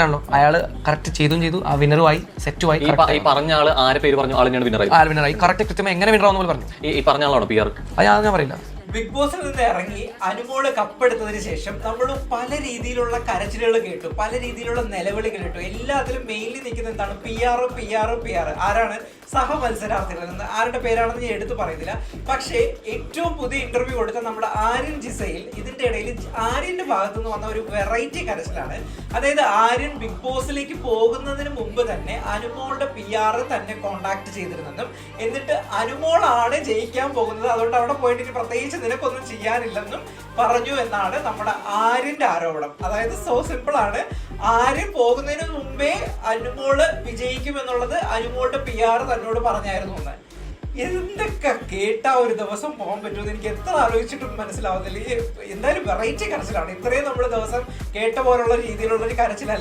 ആണല്ലോ. അയാൾ കറക്റ്റ് ചെയ്തും ചെയ്തു. ആ വിന്നറുമായി സെറ്റുമായി ഈ പ- ഈ പറഞ്ഞ ആൾ ആരെ പേര് പറഞ്ഞു? ആൾ തന്നെയാണ് വിന്നർ ആൾ വിന്നറായി കറക്റ്റ് കൃത്യമായി എങ്ങനെ വിന്നർ ആവുന്ന പോലെ പറഞ്ഞു ഈ ഈ പറഞ്ഞ ആളാണോ പി ആർ അത് ഞാൻ ഞാൻ പറയില്ല. ബിഗ് ബോസിൽ നിന്ന് ഇറങ്ങി അനുമോൾ കപ്പെടുത്തതിന് ശേഷം നമ്മൾ പല രീതിയിലുള്ള കരച്ചിലുകൾ കേട്ടു പല രീതിയിലുള്ള നിലവിളികൾ കേട്ടു. എല്ലാത്തിലും മെയിൻലി നിൽക്കുന്ന എന്താണ്? P R P R P R ആരാണ്? സഹ മത്സരാർത്ഥികൾ എന്ന് ആരുടെ പേരാണെന്ന് ഞാൻ എടുത്തു പറയുന്നില്ല. പക്ഷേ ഏറ്റവും പുതിയ ഇന്റർവ്യൂ കൊടുത്ത നമ്മുടെ ആര്യൻ ജിസയിൽ ഇതിന്റെ ഇടയിൽ ആര്യന്റെ ഭാഗത്തു നിന്ന് വന്ന ഒരു വെറൈറ്റി കരച്ചിലാണ്. അതായത് ആര്യൻ ബിഗ് ബോസിലേക്ക് പോകുന്നതിന് മുമ്പ് തന്നെ അനുമോളുടെ പി ആർ തന്നെ കോണ്ടാക്ട് ചെയ്തിരുന്നെന്നും എന്നിട്ട് അനുമോളാണ് ജയിക്കാൻ പോകുന്നത്. അതുകൊണ്ട് അവിടെ പോയിട്ട് പ്രത്യേകിച്ച് നിനക്കൊന്നും ചെയ്യാനില്ലെന്നും പറഞ്ഞു എന്നാണ് നമ്മുടെ ആര്യന്റെ ആരോപണം. അതായത് സോ സിമ്പിൾ ആണ്. ആര്യൻ പോകുന്നതിന് മുമ്പേ അനുമോൾ വിജയിക്കും എന്നുള്ളത് അനുമോളുടെ പി ആർ തന്നോട് പറഞ്ഞായിരുന്നു എന്ന്. എന്തൊക്കെ കേട്ടാ ഒരു ദിവസം പോകാൻ പറ്റുമെന്ന് എനിക്ക് എത്ര ആലോചിച്ചിട്ടും മനസ്സിലാവുന്നില്ല. ഈ എന്തായാലും വെറൈറ്റി കരച്ചിലാണ്. ഇത്രയും നമ്മൾ ദിവസം കേട്ട പോലുള്ള രീതിയിലുള്ള ഒരു കരച്ചിലല്ല.